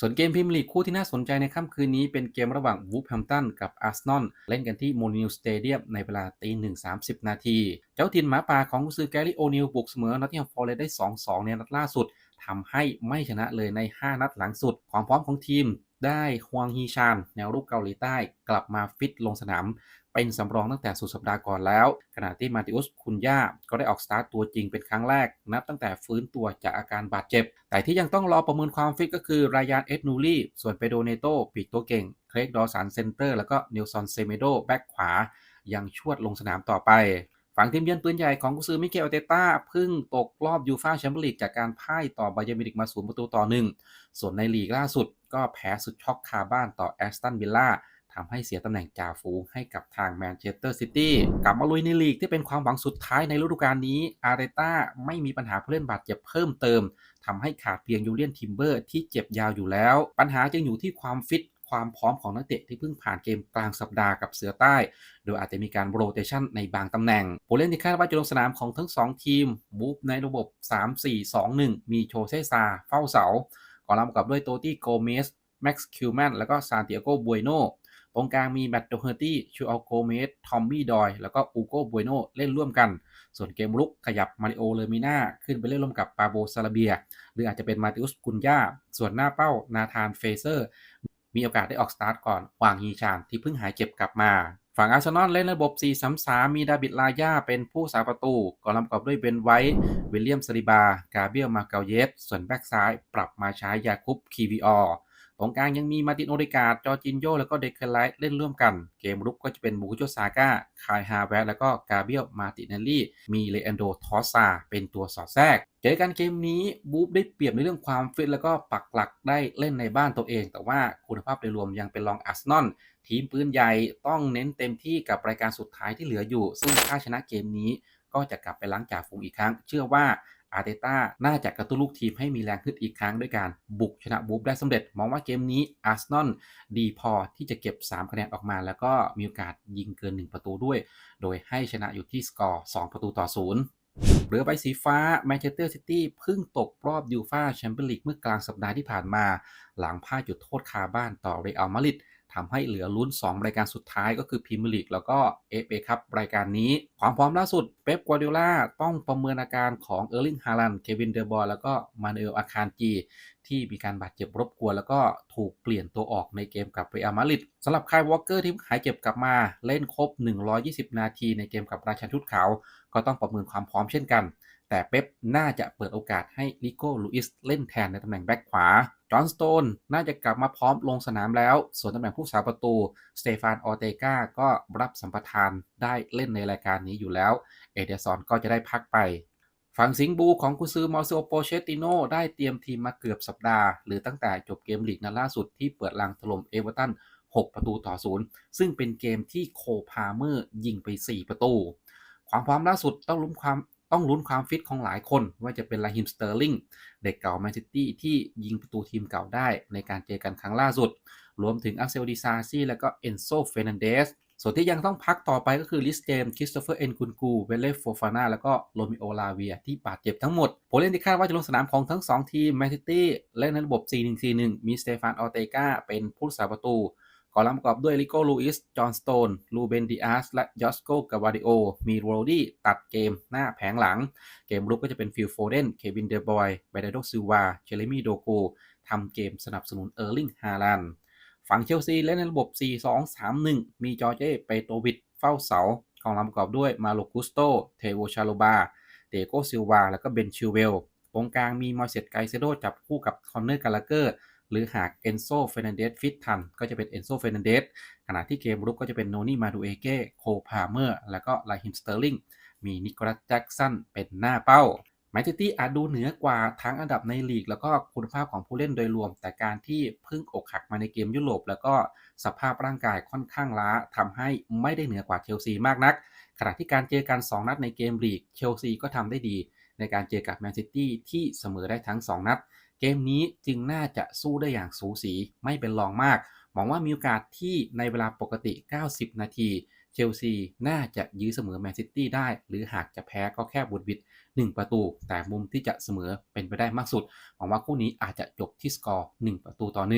ส่วนเกมพิมลีกคู่ที่น่าสนใจในค่ำคืนนี้เป็นเกมระหว่างวูฟแฮมตันกับอาร์ซนอลเล่นกันที่โมนิลสเตเดียมในเวลาตีหนึ่งสามสิบนาที เจ้าถิ่นหมาป่าของกุซือแกรี่โอนิลบุกเสมอนอตติงแฮมฟอร์เรสได้ 2-2 ในนัดล่าสุดทำให้ไม่ชนะเลยใน 5 นัดหลังสุด ความพร้อมของทีม ได้ฮวงฮีชานแนวรุกเกาหลีใต้ กลับมาฟิตลงสนาม เป็นสำรองตั้งแต่สุดสัปดาห์ก่อนแล้ว ขณะที่มาติอุสคุนย่าก็ได้ออกสตาร์ตตัวจริงเป็นครั้งแรก นับตั้งแต่ฟื้นตัวจากอาการบาดเจ็บ แต่ที่ยังต้องรอประเมินความฟิตก็คือ รายานเอ็ดนูลี่ ส่วนเปโดเนโตปีกตัวเก่ง เครกดอสันเซนเตอร์ แล้วก็นิวซอนเซเมโดแบ็กขวายังชวดลงสนามต่อไป ฝั่งทีมเยือนปืนใหญ่ของกุซือมิเกลเตต้าเพิ่งตกรอบยูฟ่าแชมเปี้ยนลีกจากการพ่ายต่อบาเยอร์มิวนิกมาศูนย์ประตูต่อหนึ่งส่วนในลีกล่าสุดก็แพ้สุดช็อกคาบ้านต่อแอสตันวิลล่าทำให้เสียตำแหน่งจ่าฝูงให้กับทางแมนเชสเตอร์ซิตี้กลับมาลุยในลีกที่เป็นความหวังสุดท้ายในฤดูกาลนี้ อาร์เตต้าไม่มีปัญหาผู้เล่นบาดเจ็บเพิ่มเติมทำให้ขาดเพียงยูเลียนทิมเบอร์ที่เจ็บยาวอยู่แล้ว ปัญหาจึงอยู่ที่ความฟิต ความพร้อมของนักเตะที่เพิ่งผ่านเกมกลางสัปดาห์กับเสือใต้ โดยอาจจะมีการโรเตชันในบางตำแหน่งผู้เล่นที่คาดว่าจะลงสนามของทั้ง 2 ทีมบูฟในระบบ 3-4-2-1 มีโชเซซาเฝ้าเสาก่อนรับกับด้วยโตตี้โกเมสแม็กซ์คิวแมนแล้วก็ซานติอาโกบุยโนตรงกลางมีแมตต์โดเฮอร์ตี้ชูอัลโกเมสทอมบี้ดอย แล้วก็อูโกบุยโนเล่นร่วมกัน ส่วนเกมลุกขยับมาริโอเลอร์มิน่าขึ้นไปเล่นร่วมกับปาโบซาลาเบีย หรืออาจจะเป็นมาติอุสกุนยาส่วนหน้าเป้านาธานเฟเซอร์ มีโอกาสได้ออกสตาร์ทก่อนวางฮีชานที่เพิ่งหายเจ็บกลับมาฝั่งอาร์เซนอลเล่นระบบ 4-3-3 มีดาบิดลาย่าเป็นผู้สาประตูก่อนลำกอบด้วยเบนไวท์วิลเลียมซาริบา กาเบียลมาเกาเยสส่วนแบ็กซ้ายปรับมาใช้ยาคุปคีวีออ ตรงกลางยังมีมาตินโอเดกาดจอจินโยแล้วก็เดคเคไลท์เล่นร่วมกัน เกมรุกก็จะเป็นบูโจซาก้าคายฮาแวร์แล้วก็กาเบียลมาติเนลลี่ มีเลอันโดทอสซาเป็นตัวสอดแทรก เจอกันเกมนี้บูฟได้เปรียบในเรื่องความฟิตแล้วก็ปักหลักได้เล่นในบ้านตัวเอง แต่ว่าคุณภาพโดยรวมยังเป็นรองอาร์เซนอลทีมปืนใหญ่ต้องเน้นเต็มที่กับรายการสุดท้ายที่เหลืออยู่ ซึ่งถ้าชนะเกมนี้ก็จะกลับไปล้างจ่าฝูงอีกครั้ง เชื่อว่า อาร์เตต้าน่าจะกระตุ้นลูกทีมให้มีแรงขึ้นอีกครั้งด้วยการบุกชนะบูฟได้สำเร็จ มองว่าเกมนี้อาร์เซนอลดีพอที่จะเก็บ 3 คะแนนออกมา แล้วก็มีโอกาสยิงเกิน 1 ประตูด้วย โดยให้ชนะอยู่ที่สกอร์ 2 ประตูต่อศูนย์เรือใบสีฟ้าแมนเชสเตอร์ซิตี้เพิ่งตกรอบยูฟ่าแชมเปี้ยนลีกเมื่อกลางสัปดาห์ที่ผ่านมา หลังพลาดจุดโทษคาบ้านต่อเรอัลมาดริด ทำให้เหลือลุ้น 2 รายการสุดท้ายก็คือพรีเมียร์ลีกแล้วก็เอฟเอครับรายการนี้ ความพร้อมล่าสุดเป๊ปกัวเดล่าต้องประเมินอาการของเออร์ลิงฮาลันเควินเดอร์บอลแล้วก็มานูเอลอาคารจีที่มีการบาดเจ็บรบกวนแล้วก็ถูกเปลี่ยนตัวออกในเกมกับเรอัลมาดริดสำหรับคายวอลเกอร์ที่หายเจ็บกลับมาเล่นครบ 120 นาทีในเกมกับราชันชุดขาวก็ต้องประเมินความพร้อมเช่นกัน แต่เป๊ปน่าจะเปิดโอกาสให้ลิโก้ลูอิสเล่นแทนในตำแหน่งแบ็คขวา จอห์นสโตนน่าจะกลับมาพร้อมลงสนามแล้ว ส่วนตำแหน่งผู้สาประตู สเตฟาน ออเตกาก็รับสัมปทานได้เล่นในรายการนี้อยู่แล้ว เอเดซอนก็จะได้พักไป ฝั่งสิงบูของกุซือมอร์เซโอโปเชติโนได้เตรียมทีมมาเกือบสัปดาห์ หรือตั้งแต่จบเกมลีกนัดล่าสุดที่เปิดลังถล่มเอเวอร์ตัน 6 ประตูต่อศูนย์ซึ่งเป็นเกมที่โคพาเมอร์ยิงไป 4 ประตู ความพร้อมล่าสุดต้องลุ้นความ ต้องลุ้นความฟิตของหลายคน ว่าจะเป็นลาฮิมสเตอร์ลิงเด็กเก่าแมนซิตี้ที่ยิงประตูทีมเก่าได้ในการเจอกันครั้งล่าสุด รวมถึงอัลเซลดิซาซี่และก็เอนโซเฟนันเดสส่วนที่ยังต้องพักต่อไปก็คือลิสเจมคริสโตเฟอร์เอนคุนกูเวเลฟโฟฟาน่าแล้วก็โรมิโอลาเวียที่บาดเจ็บทั้งหมดผู้เล่นที่คาดว่าจะลงสนามของทั้ง 2 ทีมแมนซิตี้เล่นในระบบ 4-1-4-1 มีสเตฟานออเตกาเป็นผู้สาประตู อนลำประกอบด้วยลิโก้ลูอิส จอห์นสโตน ลูเบนดิอาส และยอสโกกาวาดิโอ มีโรดี้ตัดเกมหน้าแผงหลัง เกมรุกก็จะเป็นฟิลโฟเดน เควินเดอร์บอยเบเดโดซิลวาเจเรมี่โดโกทำเกมสนับสนุนเออร์ลิงฮาลัน ฝั่งเชลซีเล่นในระบบ 4-2-3-1 มีจอร์เจเปโตวิดเฝ้าเสากองลำประกอบด้วยมาโลกุสโต เทโวชาโลบา เดโกซิลวา แล้วก็เบนชิวเวล ตรงกลางมีมอร์เซตไกเซโดจับคู่กับคอนเนอร์กาลาเกอร์ หรือหากเอนโซเฟนันเดสฟิตทันก็จะเป็นเอนโซเฟนันเดสขณะที่เกมรุกก็จะเป็นโนนี่มาดูเอเก้โคพาเมอร์แล้วก็ไลฮิมสเตอร์ลิงมีนิโคลัสแจ็กสันเป็นหน้าเป้าแมนเชสเตอร์อาจดูเหนือกว่าทั้งอันดับในลีก แล้วก็คุณภาพของผู้เล่นโดยรวม แต่การที่พิ่งอกหักมาในเกมยุโรป แล้วก็สภาพร่างกายค่อนข้างล้าทำให้ไม่ได้เหนือกว่าเชลซีมากนัก ขณะที่การเจอกัน 2 นัดในเกมลีกเชลซีก็ทำได้ดี ในการเจอกับแมนซิตี้ที่เสมอได้ทั้ง 2 นัด เกมนี้จึงน่าจะสู้ได้อย่างสูสีไม่เป็นรองมาก มองว่ามีโอกาสที่ในเวลาปกติ 90 นาทีเชลซีน่าจะยื้อเสมอแมนซิตี้ได้ หรือหากจะแพ้ก็แค่บุดบิด1ประตู แต่มุมที่จะเสมอเป็นไปได้มากสุดหวังว่าคู่นี้อาจจะจบที่สกอร์ 1 ประตูต่อ 1